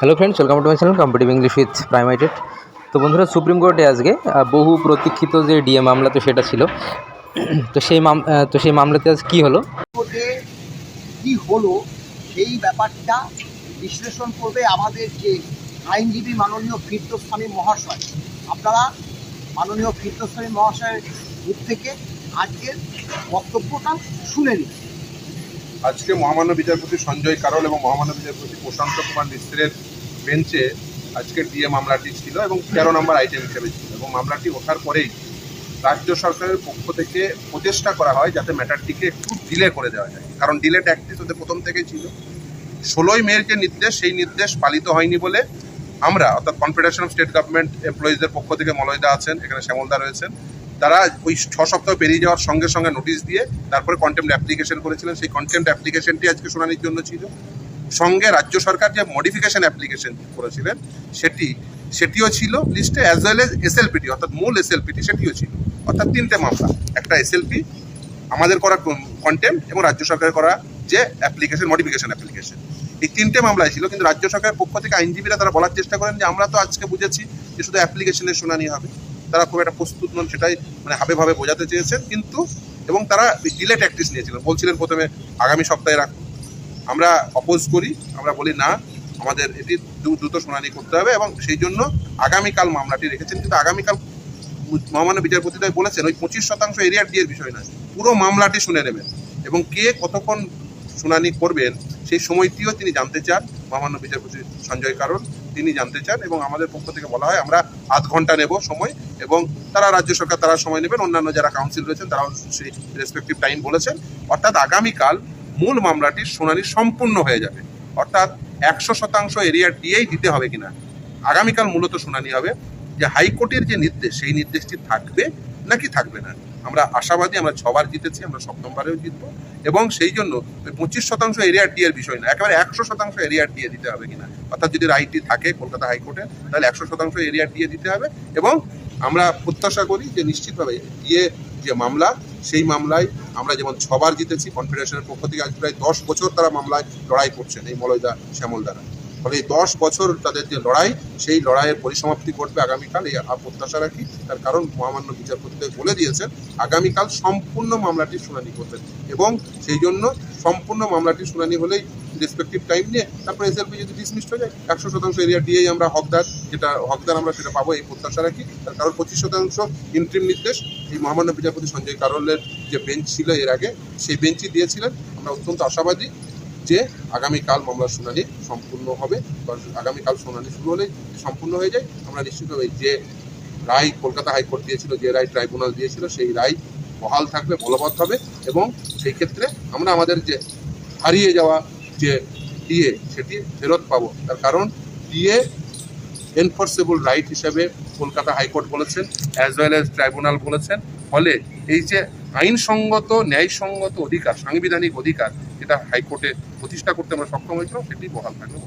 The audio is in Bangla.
Hello friends welcome to my channel competitive English with প্রাইমাইটেড তো বন্ধুরা সুপ্রিম কোর্টে আজকে বহু প্রতীক্ষিত যে ডিএ মামলা, তো সেটা ছিল। তো সেই মাম তো সেই মামলাতে আজ কী হলো? কি হলো, সেই ব্যাপারটা বিশ্লেষণ করবে আমাদের যে আইনজীবী মাননীয় ফিরদোস্বামী মহাশয়। আপনারা মাননীয় ফিরদোস্বামী মহাশয়ের মুখ থেকে আজকের বক্তব্যটা শুনে নিন। আজকে মহামান্য বিচারপতি সঞ্জয় কারল এবং মহামান্য বিচারপতি প্রশান্ত কুমার মিশ্রের বেঞ্চে আজকের ডিএ মামলাটি ছিল এবং তেরো নম্বর আইটেম হিসেবে ছিল এবং মামলাটি ওঠার পরেই রাজ্য সরকারের পক্ষ থেকে প্রচেষ্টা করা হয় যাতে ম্যাটারটিকে একটু ডিলে করে দেওয়া যায়। কারণ ডিলে ট্যাকটিস ওদের প্রথম থেকেই ছিল। ষোলোই মের যে নির্দেশ, সেই নির্দেশ পালিত হয়নি বলে আমরা, অর্থাৎ কনফেডারেশন অফ স্টেট গভর্নমেন্ট এমপ্লয়িজদের পক্ষ থেকে মলয়দা আছেন, এখানে শ্যামলদা রয়েছেন তারা ওই ছ সপ্তাহ পেরিয়ে যাওয়ার সঙ্গে সঙ্গে নোটিশ দিয়ে তারপরে কন্টেম্প অ্যাপ্লিকেশন করেছিলেন। সেই কন্টেম্প অ্যাপ্লিকেশনটি আজকে শুনানির জন্য ছিল। সঙ্গে রাজ্য সরকার যে মডিফিকেশন অ্যাপ্লিকেশন করেছিলেন, সেটি, সেটিও ছিল লিস্টে অ্যাজ ওয়েল এস এসএলপিটি অর্থাৎ মূল এস এসএলপিটি সেটিও ছিল। অর্থাৎ তিনটে মামলা, একটা এস এসএলপি আমাদের করা কন্টেম্প এবং রাজ্য সরকারের করা যে অ্যাপ্লিকেশন মডিফিকেশন অ্যাপ্লিকেশন এই তিনটে মামলায় ছিল, কিন্তু রাজ্য সরকারের পক্ষ থেকে আইনজীবীরা তারা বলার চেষ্টা করেন যে আমরা তো আজকে বুঝেছি যে শুধু অ্যাপ্লিকেশনের শুনানি হবে। তারা খুব একটা প্রস্তুত নন, সেটাই মানে হাবে ভাবে বোঝাতে চেয়েছেন, কিন্তু এবং তারা ডিলে ট্যাকটিস নিয়েছিলেন। বলছিলেন প্রথমে, আগামী সপ্তাহে রাখুন আমরা অপোজ করি, আমরা বলি, না, আমাদের এটি দ্রু- দ্রুত শুনানি করতে হবে এবং সেই জন্য আগামীকাল মামলাটি রেখেছেন। কিন্তু আগামীকাল মহামান্য বিচারপতিদ্বয় বলেছেন, ওই পঁচিশ শতাংশ এরিয়ার ডিএর বিষয় নয়, পুরো মামলাটি শুনে নেবেন এবং কে কতক্ষণ শুনানি করবেন সেই সময়টিও তিনি জানতে চান। মহামান্য বিচারপতি সঞ্জয় কারণ তিনি জানতে চান এবং আমাদের পক্ষ থেকে বলা হয়, আমরা আধ ঘণ্টা নেব সময় এবং তারা রাজ্য সরকার তারা সময় নেবেন। অন্যান্য যারা কাউন্সিল রয়েছেন, তারাও সেই রেসপেক্টিভ টাইম বলেছেন। অর্থাৎ আগামীকাল মূল মামলাটির শুনানি সম্পূর্ণ হয়ে যাবে। অর্থাৎ একশো শতাংশ এরিয়ার দিয়েই দিতে হবে কিনা। আগামীকাল মূলত শুনানি হবে যে হাইকোর্টের যে নির্দেশ, সেই নির্দেশটি থাকবে নাকি থাকবে না। আমরা আশাবাদী, আমরা ছবার জিতেছি, আমরা সপ্তমবারেও জিতবো। এবং সেই জন্য ওই পঁচিশ শতাংশ এরিয়ার ডিএর বিষয় না, একেবারে একশো শতাংশ এরিয়ার ডিএ দিতে হবে কিনা। অর্থাৎ যদি রাইটটি থাকে কলকাতা হাইকোর্টে, তাহলে একশো শতাংশ এরিয়ার ডিএ দিতে হবে। এবং আমরা প্রত্যাশা করি যে নিশ্চিতভাবে ডিএ যে মামলা, সেই মামলায় আমরা যেমন ছবার জিতেছি কনফেডারেশনের পক্ষ থেকে আজ প্রায় দশ বছর তারা মামলায় লড়াই করছেন এই মলয়দা শ্যামল দ্বারা ফলে দশ বছর তাদের যে লড়াই, সেই লড়াইয়ের পরিসমাপ্তি ঘটবে আগামীকাল, এই প্রত্যাশা রাখি। তার কারণ মহামান্য বিচারপতিতে বলে দিয়েছেন, আগামীকাল সম্পূর্ণ মামলাটি শুনানি করবেন এবং সেই জন্য সম্পূর্ণ মামলাটি শুনানি হলেই রেসপেক্টিভ টাইম নিয়ে তারপর এসএলপি যদি ডিসমিসড হয়ে যায়, একশো শতাংশ এরিয়া দিয়েই আমরা হকদার, যেটা হকদার আমরা সেটা পাবো, এই প্রত্যাশা রাখি। তার কারণ পঁচিশ শতাংশ ইন্ট্রিম নির্দেশ, এই মহামান্য বিচারপতি সঞ্জয় কারলের যে বেঞ্চ ছিল এর আগে, সেই বেঞ্চই দিয়েছিলেন। আমরা অত্যন্ত আশাবাদী যে আগামীকাল মামলার শুনানি সম্পূর্ণ হবে আগামীকাল শুনানি শুরু হলে সম্পূর্ণ হয়ে যায়। আমরা নিশ্চিতভাবে যে রায় কলকাতা হাইকোর্ট দিয়েছিল, যে রায় ট্রাইব্যুনাল দিয়েছিল, সেই রায় বহাল থাকবে, বলবৎ হবে এবং সেই ক্ষেত্রে আমরা আমাদের যে হারিয়ে যাওয়া যে ডিএ, সেটি ফেরত পাবো। তার কারণ ডিএ এনফোর্সেবল রাইট হিসেবে কলকাতা হাইকোর্ট বলেছেন অ্যাজ ওয়েল অ্যাজ ট্রাইব্যুনাল বলেছেন। ফলে এই যে আইনসঙ্গত, ন্যায়সঙ্গত অধিকার, সাংবিধানিক অধিকার যেটা হাইকোর্টে প্রতিষ্ঠা করতে আমরা সক্ষম হয়েছিলাম সেটি বহাল থাকবে